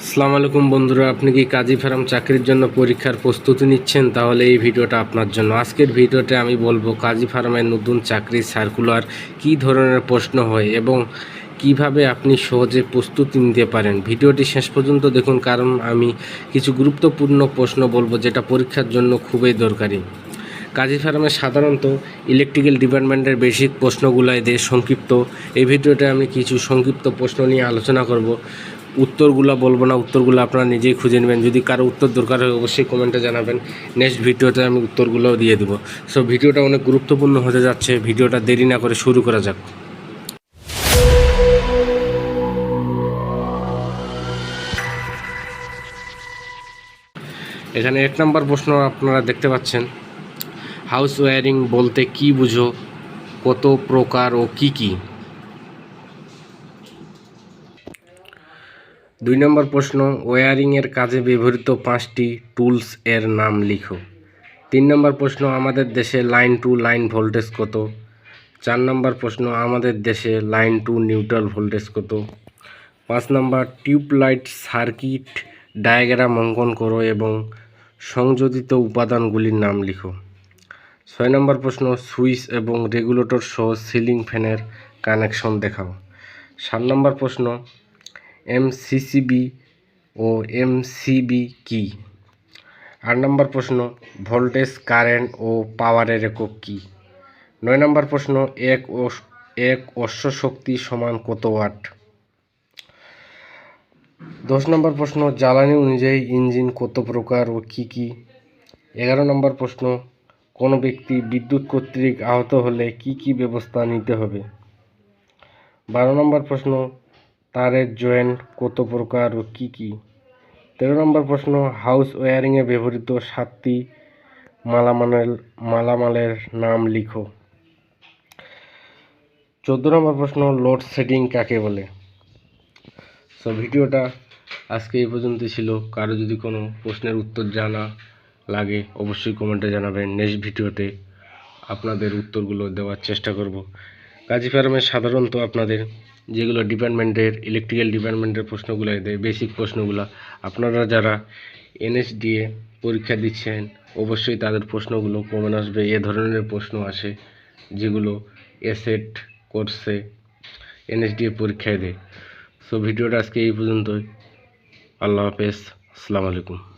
আসসালামু আলাইকুম বন্ধুরা, আপনি কি কাজী ফার্ম চাকরির জন্য পরীক্ষার প্রস্তুতি নিচ্ছেন? তাহলে এই ভিডিওটা আপনার জন্য। আজকের ভিডিওতে আমি বলব, কাজী ফার্মের নতুন চাকরির সার্কুলার কী ধরনের প্রশ্ন হয় এবং কীভাবে আপনি সহজে প্রস্তুতি নিতে পারেন? ভিডিওটি শেষ পর্যন্ত দেখুন, কারণ আমি কিছু গুরুত্বপূর্ণ প্রশ্ন বলব, যেটা পরীক্ষার জন্য খুবই দরকারি। কাজী ফার্মে সাধারণত ইলেকট্রিক্যাল ডিপার্টমেন্টের বেসিক প্রশ্নগুলাই দিয়ে সংক্ষিপ্ত। এই ভিডিওতে আমি কিছু সংক্ষিপ্ত প্রশ্ন নিয়ে আলোচনা করব। উত্তরগুলো বলব না, উত্তরগুলো আপনারা নিজেই খুঁজে নেবেন। যদি কারও উত্তর দরকার হয়, অবশ্যই কমেন্টে জানাবেন। নেক্সট ভিডিওতে আমি উত্তরগুলোও দিয়ে দেবো। সো ভিডিওটা অনেক গুরুত্বপূর্ণ হতে যাচ্ছে। ভিডিওটা দেরি না করে শুরু করা যাক। এখানে এক নম্বর প্রশ্ন আপনারা দেখতে পাচ্ছেন। হাউস ওয়্যারিং বলতে কি বুঝো? কত প্রকার ও কি কি? দুই নম্বর প্রশ্ন, ওয়্যারিংয়ের কাজে ব্যবহৃত পাঁচটি টুলস এর নাম লিখো। তিন নম্বর প্রশ্ন, আমাদের দেশে লাইন টু লাইন ভোল্টেজ কত? চার নম্বর প্রশ্ন, আমাদের দেশে লাইন টু নিউট্রাল ভোল্টেজ কত? পাঁচ নম্বর, টিউবলাইট সার্কিট ডায়াগ্রাম অঙ্কন করো এবং সংযোজিত উপাদানগুলির নাম লিখো। ছয় নম্বর প্রশ্ন, সুইচ এবং রেগুলেটর সহ সিলিং ফ্যানের কানেকশন দেখাও। সাত নম্বর প্রশ্ন এমসিসিবি ও এমসিবি কি? আট নম্বর প্রশ্ন, ভোল্টেজ, কারেন্ট ও পাওয়ারের একক কী? নয় নম্বর প্রশ্ন, এক এক অশ্ব শক্তি সমান কত ওয়াট? দশ নম্বর প্রশ্ন, জ্বালানি অনুযায়ী ইঞ্জিন কত প্রকার ও কি কি? এগারো নম্বর প্রশ্ন, কোনো ব্যক্তি বিদ্যুৎ কর্তৃক আহত হলে কি কি ব্যবস্থা নিতে হবে? বারো নম্বর প্রশ্ন তারের জয়েন্ট কত প্রকার ও কি কি? তেরো নম্বর প্রশ্ন, হাউস ওয়্যারিংয়ে ব্যবহৃত সাতটি মালামালের মালামালের নাম লিখো। চোদ্দ নম্বর প্রশ্ন, লোড শেডিং কাকে বলে? সো ভিডিওটা আজকে এই পর্যন্ত ছিল। কারও যদি কোনো প্রশ্নের উত্তর জানা লাগে, অবশ্যই কমেন্টে জানাবেন। নেক্সট ভিডিওতে আপনাদের উত্তরগুলো দেওয়ার চেষ্টা করব। কাজী ফার্মে সাধারণত আপনাদের যেগুলো ডিপার্টমেন্টের ইলেকট্রিক্যাল ডিপার্টমেন্টের প্রশ্নগুলো দেয় বেসিক প্রশ্নগুলো, আপনারা যারা এনএসডিএ পরীক্ষা দিচ্ছেন, অবশ্যই তাদের প্রশ্নগুলো কমন আসবে। এ ধরনের প্রশ্ন আসে যেগুলো এসেট কোর্সে এনএসডিএ পরীক্ষায় দেয়। সো ভিডিওটা আজকে এই পর্যন্তই। আল্লাহ হাফেজ। আসসালামু আলাইকুম।